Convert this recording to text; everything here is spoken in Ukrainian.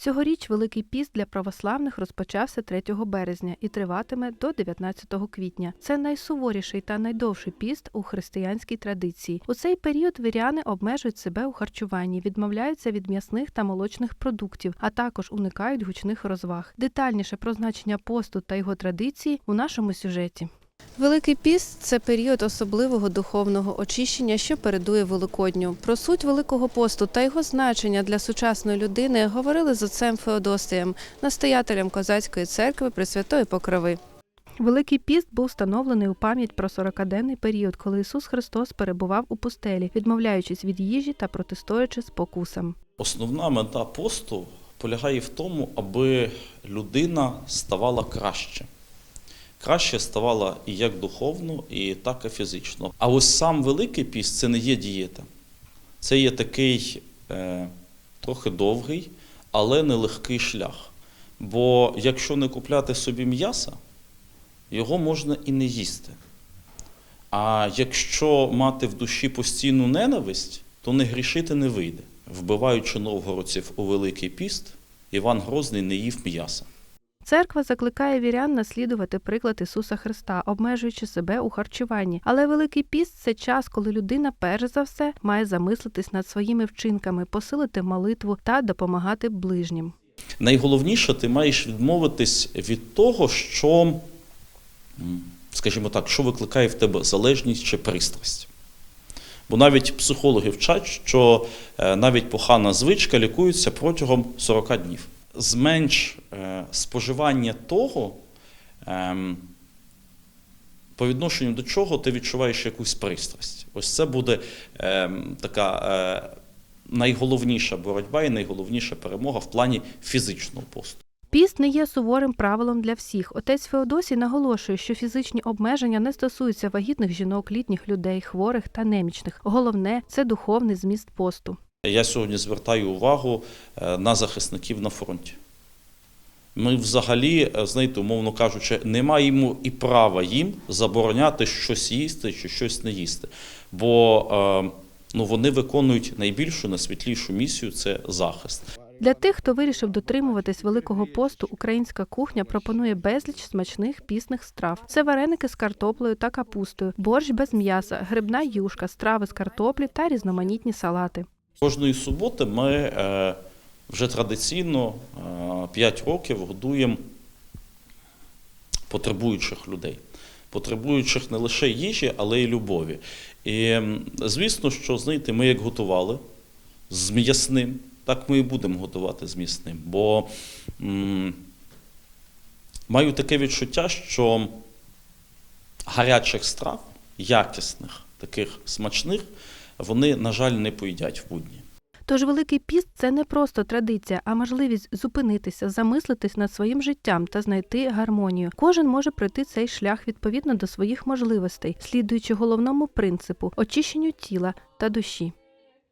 Цьогоріч Великий піст для православних розпочався 3 березня і триватиме до 19 квітня. Це найсуворіший та найдовший піст у християнській традиції. У цей період віряни обмежують себе у харчуванні, відмовляються від м'ясних та молочних продуктів, а також уникають гучних розваг. Детальніше про значення посту та його традиції у нашому сюжеті. Великий піст це період особливого духовного очищення, що передує Великодню. Про суть Великого посту та його значення для сучасної людини говорили з отцем Феодосієм, настоятелем козацької церкви Пресвятої Покрови. Великий піст був встановлений у пам'ять про 40-денний період, коли Ісус Христос перебував у пустелі, відмовляючись від їжі та протистоячи спокусам. Основна мета посту полягає в тому, аби людина ставала краще. Краще ставала і як духовно, і так і фізично. А ось сам Великий піст це не є дієта. Це є такий е, трохи довгий, але нелегкий шлях. Бо якщо не купляти собі м'яса, його можна і не їсти. А якщо мати в душі постійну ненависть, то не грішити не вийде. Вбиваючи новгородців у Великий піст, Іван Грозний не їв м'яса. Церква закликає вірян наслідувати приклад Ісуса Христа, обмежуючи себе у харчуванні. Але Великий піст це час, коли людина перш за все має замислитись над своїми вчинками, посилити молитву та допомагати ближнім. Найголовніше, ти маєш відмовитись від того, що, скажімо так, що викликає в тебе залежність чи пристрасть. Бо навіть психологи вчать, що е, навіть погана звичка лікується протягом 40 днів. Зменш е, споживання того, ем, по відношенню до чого ти відчуваєш якусь пристрасть. Ось це буде ем, така е, найголовніша боротьба і найголовніша перемога в плані фізичного посту. Піст не є суворим правилом для всіх. Отець Феодосій наголошує, що фізичні обмеження не стосуються вагітних жінок, літніх людей, хворих та немічних. Головне це духовний зміст посту. Я сьогодні звертаю увагу е, на захисників на фронті. Ми взагалі, е, знаєте, умовно кажучи, не маємо і права їм забороняти щось їсти чи щось не їсти. Бо е, ну, вони виконують найбільшу, найсвітлішу місію це захист. Для тих, хто вирішив дотримуватись великого посту, українська кухня пропонує безліч смачних пісних страв. Це вареники з картоплею та капустою, борщ без м'яса, грибна юшка, страви з картоплі та різноманітні салати. Кожної суботи ми е, вже традиційно е, 5 років годуємо потребуючих людей. Потребуючих не лише їжі, але й любові. І звісно, що знаєте, ми як готували з м'ясним, так ми і будемо готувати з м'ясним. Бо м, маю таке відчуття, що гарячих страв, якісних, таких смачних, вони, на жаль, не поїдять в будні. Тож Великий піст це не просто традиція, а можливість зупинитися, замислитись над своїм життям та знайти гармонію. Кожен може пройти цей шлях відповідно до своїх можливостей, слідуючи головному принципу очищенню тіла та душі.